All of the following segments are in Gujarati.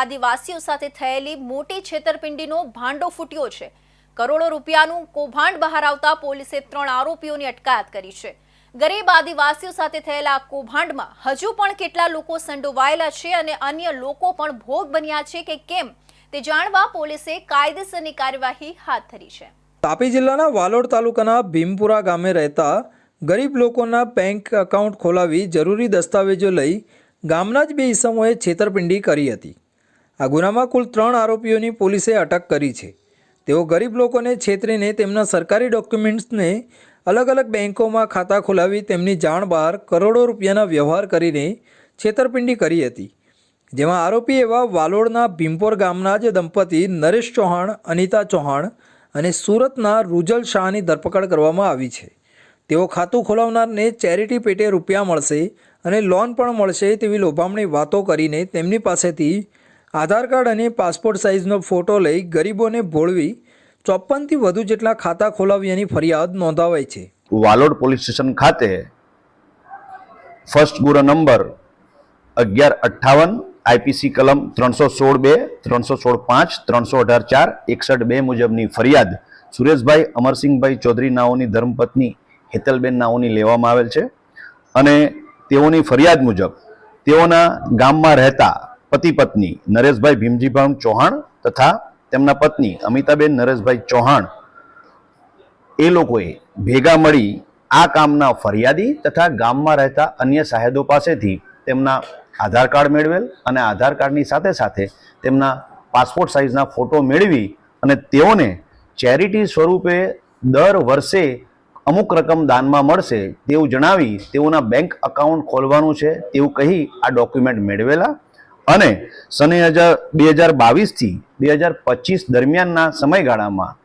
આદિવાસીઓ સાથે થયેલી મોટી છેતરપિંડીનો ભાંડો ફૂટ્યો છે. કરોડો રૂપિયાનું કૌભાંડ બહાર આવતા પોલીસે ત્રણ આરોપીઓની અટકાયત કરી છે. ગરીબ આદિવાસીઓ સાથે થયેલા કૌભાંડમાં હજુ પણ કેટલા લોકો સંડોવાયેલા છે અને અન્ય લોકો પણ ભોગ બન્યા છે કે કેમ, તે જાણવા પોલીસે કાયદેસરની કાર્યવાહી હાથ ધરી છે. તાપી જિલ્લાના વાલોડ તાલુકાના ભીમપુરા ગામે રહેતા ગરીબ લોકોના બેંક એકાઉન્ટ ખોલાવી જરૂરી દસ્તાવેજો લઈ ગામના જ બે ઈસમોએ છેતરપિંડી કરી હતી. આ ગુનામાં કુલ ત્રણ આરોપીઓની પોલીસે અટક કરી છે. તેઓ ગરીબ લોકોને છેતરીને તેમના સરકારી ડોક્યુમેન્ટ્સને અલગ અલગ બેંકોમાં ખાતા ખોલાવી તેમની જાણ બહાર કરોડો રૂપિયાના વ્યવહાર કરીને છેતરપિંડી કરી હતી. જેમાં આરોપી એવા વાલોડના ભીમપોર ગામના જ દંપતી નરેશ ચૌહાણ, અનિતા ચૌહાણ અને સુરતના રૂજલ શાહની ધરપકડ કરવામાં આવી છે. તેઓ ખાતું ખોલાવનારને ચેરિટી પેટે રૂપિયા મળશે અને લોન પણ મળશે તેવી લોભામણી વાતો કરીને તેમની પાસેથી આધાર કાર્ડ અને પાસપોર્ટ સાઇઝનો ફોટો લઈ ગરીબોને ભોળવી ચોપ્પનથી વધુ જેટલા ખાતા ખોલાવ્યાની ફરિયાદ નોંધાવાઈ છે. વાલોડ પોલીસ સ્ટેશન ખાતે ફર્સ્ટ ગુનો નંબર અગિયાર અઠ્ઠાવન આઈપીસી કલમ ત્રણસો સોળ બે, ત્રણસો સોળ પાંચ, ત્રણસો અઢાર ચાર, એકસઠ બે મુજબની ફરિયાદ સુરેશભાઈ અમરસિંહભાઈ ચૌધરી નાઓની ધર્મપત્ની હેતલબેન નાઓની લેવામાં આવેલ છે અને તેઓની ફરિયાદ મુજબ તેઓના ગામમાં રહેતા પતિ પત્ની નરેશભાઈ ભીમજીભાઈ ચૌહાણ તથા તેમના પત્ની અમિતાબેન નરેશભાઈ ચૌહાણ. એ લોકોએ ભેગા મળી આ કામના ફરિયાદી તથા ગામમાં રહેતા અન્ય સાહેદો પાસેથી તેમના આધાર કાર્ડ મેળવેલ અને આધાર કાર્ડની સાથે સાથે તેમના પાસપોર્ટ સાઇઝના ફોટો મેળવી અને તેઓને ચેરિટી સ્વરૂપે દર વર્ષે અમુક રકમ દાનમાં મળશે તેવું જણાવી તેઓના બેંક અકાઉન્ટ ખોલવાનું છે તેવું કહી આ ડોક્યુમેન્ટ મેળવેલા. અને સને બે હજાર બાવીસથી બે હજાર પચીસ દરમિયાનના સમયગાળામાં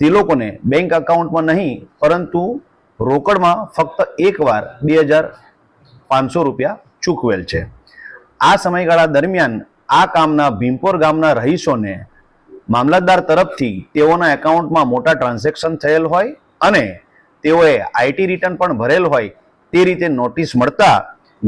તે લોકોને બેંક અકાઉન્ટમાં નહીં, પરંતુ રોકડમાં ફક્ત એકવાર બે હજાર પાંચસો રૂપિયા ચૂકવેલ છે. આ સમયગાળા દરમિયાન આ કામના ભીમપોર ગામના રહીશોને મામલતદાર તરફથી તેઓના એકાઉન્ટમાં મોટા ટ્રાન્ઝેક્શન થયેલ હોય અને તેઓએ આઈટી રિટર્ન પણ ભરેલ હોય તે રીતે નોટિસ મળતા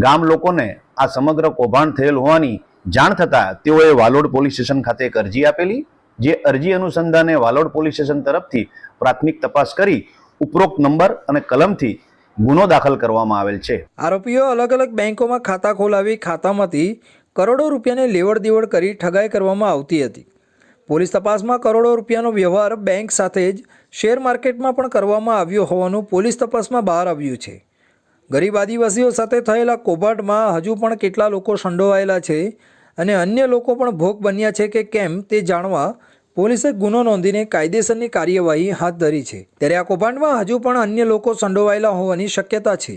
ગામ લોકોને આ સમગ્ર કૌભાંડ થયેલ હોવાની જાણ થતાં તેઓએ વાલોડ પોલીસ સ્ટેશન ખાતે એક અરજી આપેલી, જે અરજી અનુસંધાને વાલોડ પોલીસ સ્ટેશન તરફથી પ્રાથમિક તપાસ કરી ઉપરોક્ત નંબર અને કલમથી ગુનો દાખલ કરવામાં આવેલ છે. આરોપીઓ અલગ અલગ બેંકોમાં ખાતા ખોલાવી ખાતામાંથી કરોડો રૂપિયાની લેવડ દેવડ કરી ઠગાઈ કરવામાં આવતી હતી. પોલીસ તપાસમાં કરોડો રૂપિયાનો વ્યવહાર બેંક સાથે જ શેર માર્કેટમાં પણ કરવામાં આવ્યો હોવાનું પોલીસ તપાસમાં બહાર આવ્યું છે. ગરીબ આદિવાસીઓ સાથે થયેલા કૌભાંડમાં હજુ પણ કેટલા લોકો સંડોવાયેલા છે અને અન્ય લોકો પણ ભોગ બન્યા છે કે કેમ તે જાણવા પોલીસે ગુનો નોંધીને કાયદેસરની કાર્યવાહી હાથ ધરી છે. ત્યારે આ કૌભાંડમાં હજુ પણ અન્ય લોકો સંડોવાયેલા હોવાની શક્યતા છે.